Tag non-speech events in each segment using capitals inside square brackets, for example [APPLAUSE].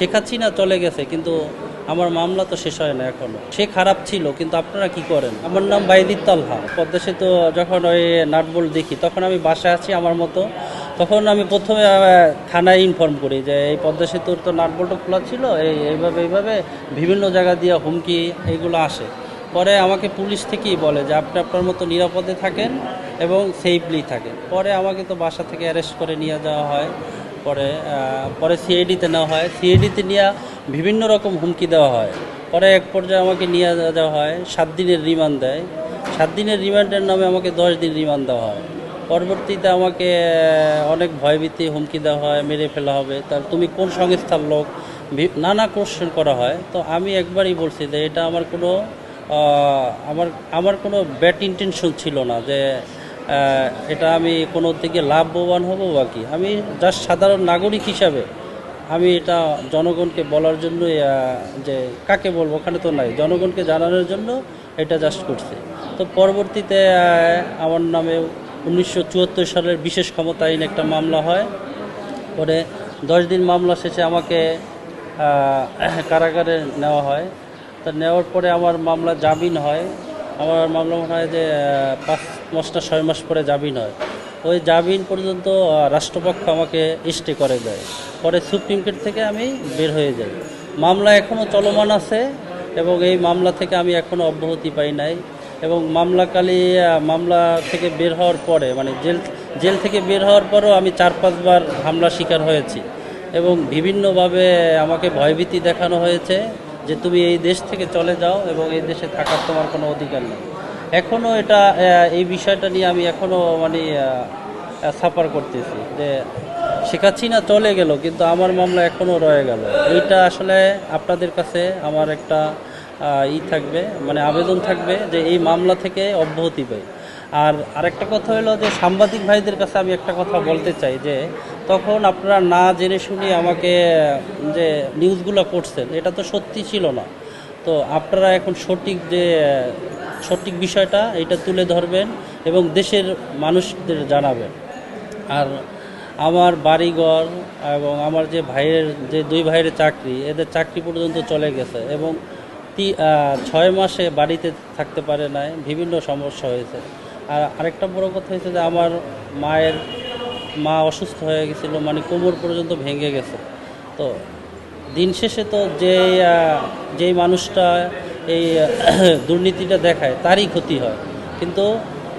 শেখ হাসিনা চলে গেছে, কিন্তু আমার মামলা তো শেষ হয় না এখনও। সে খারাপ ছিল, কিন্তু আপনারা কি করেন? আমার নাম বাইদিত তালহা। পদ্মা সেতু যখন ওই নাটবোল্ট দেখি, তখন আমি বাসায় আছি আমার মতো। তখন আমি প্রথমে থানায় ইনফর্ম করি যে, এই পদ্মা সেতুর তো নাটবোল্টও খোলা ছিল, এই, এইভাবে এইভাবে বিভিন্ন জায়গা দিয়ে হুমকি এইগুলো আসে। পরে আমাকে পুলিশ থেকেই বলে যে, আপনি আপনার মতো নিরাপদে থাকেন এবং সেফলি থাকেন। পরে আমাকে তো বাসা থেকে অ্যারেস্ট করে নিয়ে যাওয়া হয়। পরে পরে সিআইডিতে নেওয়া হয়। সিআইডিতে নিয়ে বিভিন্ন রকম হুমকি দেওয়া হয়। পরে এক পর্যায়ে আমাকে নিয়ে যাওয়া হয়, সাত দিনের রিমান্ড দেয়। সাত দিনের রিমান্ডের নামে আমাকে দশ দিন রিমান্ড দেওয়া হয়। পরবর্তীতে আমাকে অনেক ভয়ভীতি, হুমকি দেওয়া হয়, মেরে ফেলা হবে। তার তুমি কোন সংস্থার লোক? নানা কোশ্চেন করা হয়। তো আমি একবারই বলছি যে এটা আমার কোনো আমার আমার কোনো ব্যাড ইন্টেনশন ছিল না যে এটা আমি কোনো দিকে লাভবান হব বা কি? আমি জাস্ট সাধারণ নাগরিক হিসাবে আমি এটা জনগণকে বলার জন্য যে কাকে বলব, ওখানে তো নাই। জনগণকে জানানোর জন্য এটা জাস্ট করছি। তো পরবর্তীতে আমার নামে উনিশশো চুয়াত্তর সালের বিশেষ ক্ষমতা আইন একটা মামলা হয়। পরে দশ দিন মামলা শেষে আমাকে কারাগারে নেওয়া হয়। তা নেওয়ার পরে আমার মামলা জামিন হয়। আমার মামলা মনে হয় যে পাঁচ মাস না ছয় মাস পরে জামিন হয়। ওই জামিন পর্যন্ত রাষ্ট্রপক্ষ আমাকে স্টে করে দেয়। পরে সুপ্রিম কোর্ট থেকে আমি বের হয়ে যাই। মামলা এখনও চলমান আছে এবং এই মামলা থেকে আমি এখনও অব্যাহতি পাই নাই। এবং মামলাকালী মামলা থেকে বের হওয়ার পরে মানে জেল জেল থেকে বের হওয়ার পরও আমি চার পাঁচবার হামলা শিকার হয়েছি। এবং বিভিন্নভাবে আমাকে ভয়ভীতি দেখানো হয়েছে যে তুমি এই দেশ থেকে চলে যাও এবং এই দেশে থাকার তোমার কোনো অধিকার নেই। এখনও এটা এই বিষয়টা নিয়ে আমি এখনও মানে সাফার করতেছি যে শেখ হাসিনা চলে গেল, কিন্তু আমার মামলা এখনও রয়ে গেল। এইটা আসলে আপনাদের কাছে আমার একটা ই থাকবে মানে আবেদন থাকবে যে এই মামলা থেকে অব্যাহতি পাই। আর আরেকটা কথা হলো যে সাংবাদিক ভাইদের কাছে আমি একটা কথা বলতে চাই যে, তখন আপনারা না জেনে শুনে আমাকে, যে নিউজগুলো করছেন, এটা তো সত্যি ছিল না। তো আপনারা এখন সঠিক যে সঠিক বিষয়টা এটা তুলে ধরবেন এবং দেশের মানুষদের জানাবেন। আর আমার বাড়িঘর এবং আমার যে ভাইয়ের, যে দুই ভাইয়ের চাকরি, এদের চাকরি পর্যন্ত চলে গেছে এবং ছয় মাসে বাড়িতে থাকতে পারে নাই, বিভিন্ন সমস্যা হয়েছে। আর আরেকটা বড় কথা হয়েছে যে আমার মায়ের মা অসুস্থ হয়ে গেছিল মানে কোমর পর্যন্ত ভেঙে গেছে। তো দিন শেষে তো যে যেই মানুষটা এই [CLEARS THROAT] দুর্নীতিটা দেখায়, তারই ক্ষতি হয়। কিন্তু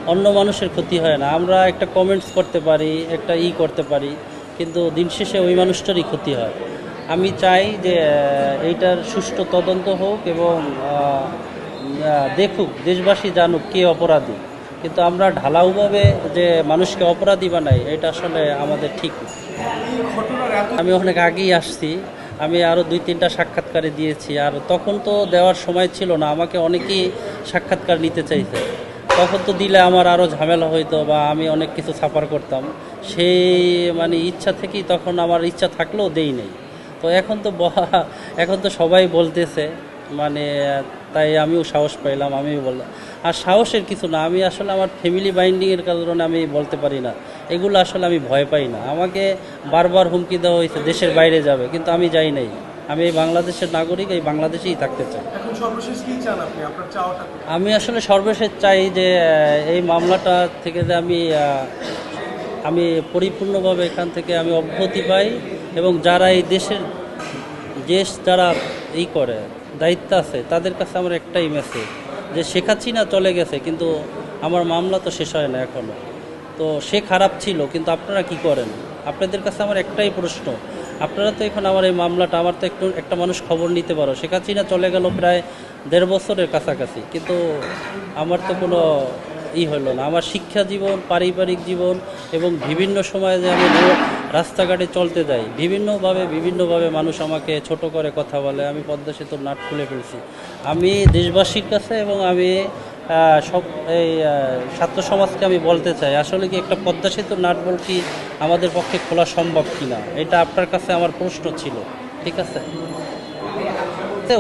অন্য মানুষের ক্ষতি হয় না। আমরা একটা কমেন্টস করতে পারি, একটা ই করতে পারি, কিন্তু দিন শেষে ওই মানুষটারই ক্ষতি হয়। আমি চাই যে এইটার সুষ্ঠু তদন্ত হোক এবং দেখুক, দেশবাসী জানুক কে অপরাধী। কিন্তু আমরা ঢালাউভাবে যে মানুষকে অপরাধী বানাই, এটা আসলে আমাদের ঠিক আমি অনেক আগেই আসছি। আমি আরও দুই, তিনটা সাক্ষাৎকারে দিয়েছি। আর তখন তো দেওয়ার সময় ছিল না, আমাকে অনেকেই সাক্ষাৎকার নিতে চাইছে। তখন তো দিলে আমার আরও ঝামেলা হইতো বা আমি অনেক কিছু সাফার করতাম। সেই মানে ইচ্ছা থেকেই তখন আমার ইচ্ছা থাকলেও দেই নেই। তো এখন তো এখন তো সবাই বলতেছে মানে তাই আমিও সাহস পাইলাম, আমিও বললাম। আর সাহসের কিছু না। আমি আসলে আমার ফ্যামিলি বাইন্ডিংয়ের কারণে আমি বলতে পারি না। এগুলো আসলে আমি ভয় পাই না। আমাকে বারবার হুমকি দেওয়া হয়েছে দেশের বাইরে যাবে কিন্তু আমি যাই নাই। আমি এই বাংলাদেশের নাগরিক এই বাংলাদেশেই থাকতে চাই? আমি আসলে সর্বশেষ চাই যে এই মামলাটা থেকে যে আমি আমি পরিপূর্ণভাবে এখান থেকে আমি অব্যাহতি পাই এবং যারা এই দেশের দেশ যারা এই করে দায়িত্ব আছে তাদের কাছে আমার একটাই মেসেজ যে শেখাচ্ছি না চলে গেছে, কিন্তু আমার মামলা তো শেষ হয় না এখনও তো সে খারাপ ছিল, কিন্তু আপনারা কি করেন? আপনাদের কাছে আমার একটাই প্রশ্ন। আপনারা তো এখন আমার এই মামলাটা, আমার তো একটু, একটা মানুষ খবর নিতে পারো। শেখাচ্ছি না চলে গেল প্রায় দেড় বছরের কাছাকাছি, কিন্তু আমার তো কোনো ই হলো না। আমার শিক্ষা জীবন, পারিবারিক জীবন এবং বিভিন্ন সময়ে যে আমি রাস্তাঘাটে চলতে যাই, বিভিন্নভাবে বিভিন্নভাবে মানুষ আমাকে ছোট করে কথা বলে, আমি পদ্মা সেতুর নাট খুলে ফেলছি। আমি দেশবাসীর কাছে এবং আমি সব এই ছাত্র সমাজকে আমি বলতে চাই, আসলে কি একটা পদ্মা সেতুর নাট বল কি আমাদের পক্ষে খোলা সম্ভব কিনা? এটা আপনার কাছে আমার প্রশ্ন ছিল। ঠিক আছে?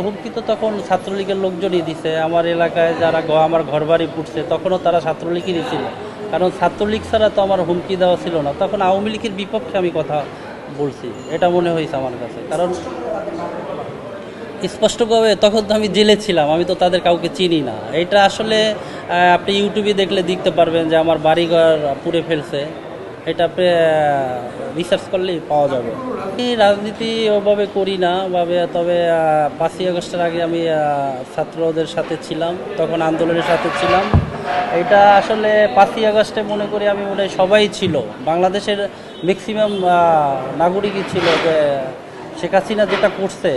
হুমকি তো তখন ছাত্রলীগের লোকজনই দিছে। আমার এলাকায় যারা আমার ঘরবাড়ি পুড়ছে তখনও তারা ছাত্রলীগই দিছিল কারণ ছাত্রলীগ ছাড়া তো আমার হুমকি দেওয়া ছিল না। তখন আওয়ামী লীগের বিপক্ষে আমি কথা বলছি। এটা মনে হয়েছে আমার কাছে। কারণ স্পষ্টভাবে তখন তো আমি জেলে ছিলাম, আমি তো তাদের কাউকে চিনি না। এটা আসলে আপনি ইউটিউবে দেখলে দেখতে পারবেন যে আমার বাড়িঘর পুড়ে ফেলছে। এটা রিসার্চ করলেই পাওয়া যাবে। আমি রাজনীতি ওভাবে করি না ভাবে তবে পাঁচই আগস্টের আগে আমি ছাত্রদের সাথে ছিলাম, তখন আন্দোলনের সাথে ছিলাম। এটা আসলে পাঁচই আগস্টে মনে করি আমি মনে সবাই ছিল। বাংলাদেশের ম্যাক্সিমাম নাগরিকই ছিল যে শেখ হাসিনা যেটা করছে।